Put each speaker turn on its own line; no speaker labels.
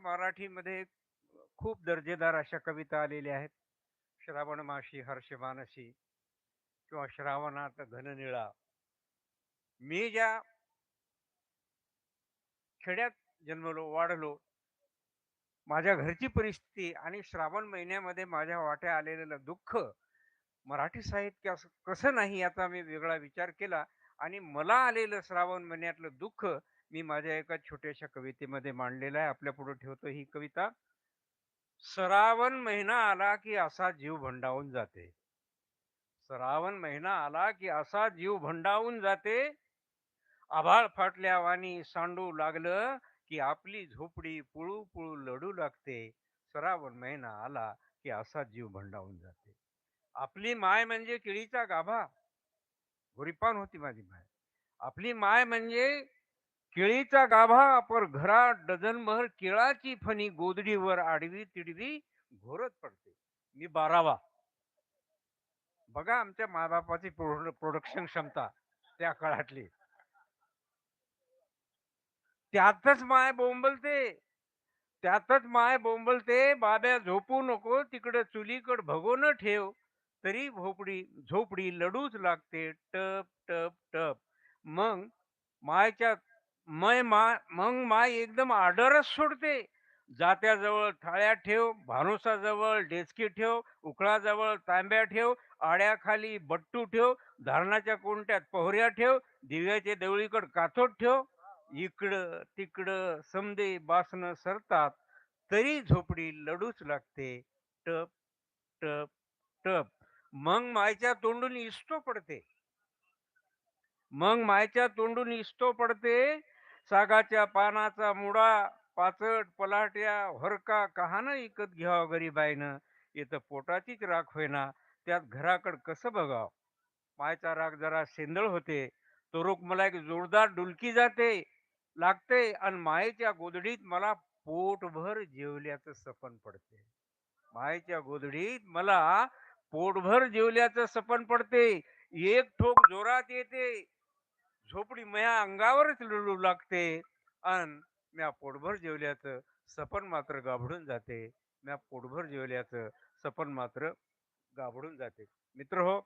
मराठीमध्ये खूप दर्जेदार अशा कविता आलेल्या आहेत. श्रावण माशी हर्ष मानसी किंवा श्रावणात घननिळा. मी ज्या खेड्यात जन्मलो वाढलो माझ्या घरची परिस्थिती आणि श्रावण महिन्यामध्ये माझ्या वाट्या आलेलं दुःख मराठी साहित्य कसं नाही याचा मी वेगळा विचार केला आणि मला आलेलं श्रावण महिन्यातलं दुःख मी माझ्या एका छोट्याशा कवितेमध्ये मांडलेलं आहे. आपल्या पुढे ठेवतो ही कविता. श्रावण महिना आला की असा जीव भंडावून जाते. श्रावण महिना आला की असा जीव भंडावून जाते. आभाळ फाटल्या वाणी सांडू लागलं की आपली झोपडी पुळू पुळू लढू लागते. श्रावण महिना आला की असा जीव भंडावून जाते. आपली माय म्हणजे केळीचा गाभा. गोरीपान होती माझी माय. आपली माय म्हणजे केळीचा गाभा पर घरात डझनभर केळाची फणी गोदडीवर आडवी तिडवी घोरत पडते. मी बारावा. बघा आमच्या मायबापाची प्रोडक्शन क्षमता त्या काळातली. त्यातच माय बोंबलते. त्यातच माय बोंबलते. बाब्या झोपू नको. तिकडे चुलीकड भगोन ठेव. तरी भोपडी झोपडी लडूच लागते. टप टप टप. मग मायच्या मय मा मग माय एकदम आर्डरच सोडते. जात्याजवळ थाळ्या ठेव भानुसाजवळ डेचकी ठेव उकळाजवळ तांब्या ठेव आड्याखाली बट्टू ठेव धारणाच्या कोणत्यात पोहऱ्या ठेव दिव्याचे देवळीकड काथोट ठेव. इकडं तिकडं समदे बासनं सरतात तरी झोपडी लढूच लागते. टप टप टप. मग मायच्या तोंडून इस्तो पडते. मग मायच्या तोंडून इस्तो पडते. सागाच्या पानाचा मुडा पाचट पलाट्या हरका कहाण इकत घ्यावं गरीबाईनं? इथं पोटाचीच राख होईना. त्यात घराकड कसं बघाव? मायचा राग जरा सेंदळ होते. तो मला एक जोरदार डुलकी जाते लागते आणि मायेच्या गोदडीत मला पोटभर जेवल्याचं सपन पडते. मायेच्या गोदडीत मला पोटभर जेवल्याचं सपन पडते. एक ठोक जोरात येते. झोपडी मया अंगावरच लढू लागते. अन म्या पोटभर जेवल्याचं सपन मात्र गाभडून जाते. म्या पोटभर जेवल्याचं सपन मात्र गाभडून जाते. मित्र हो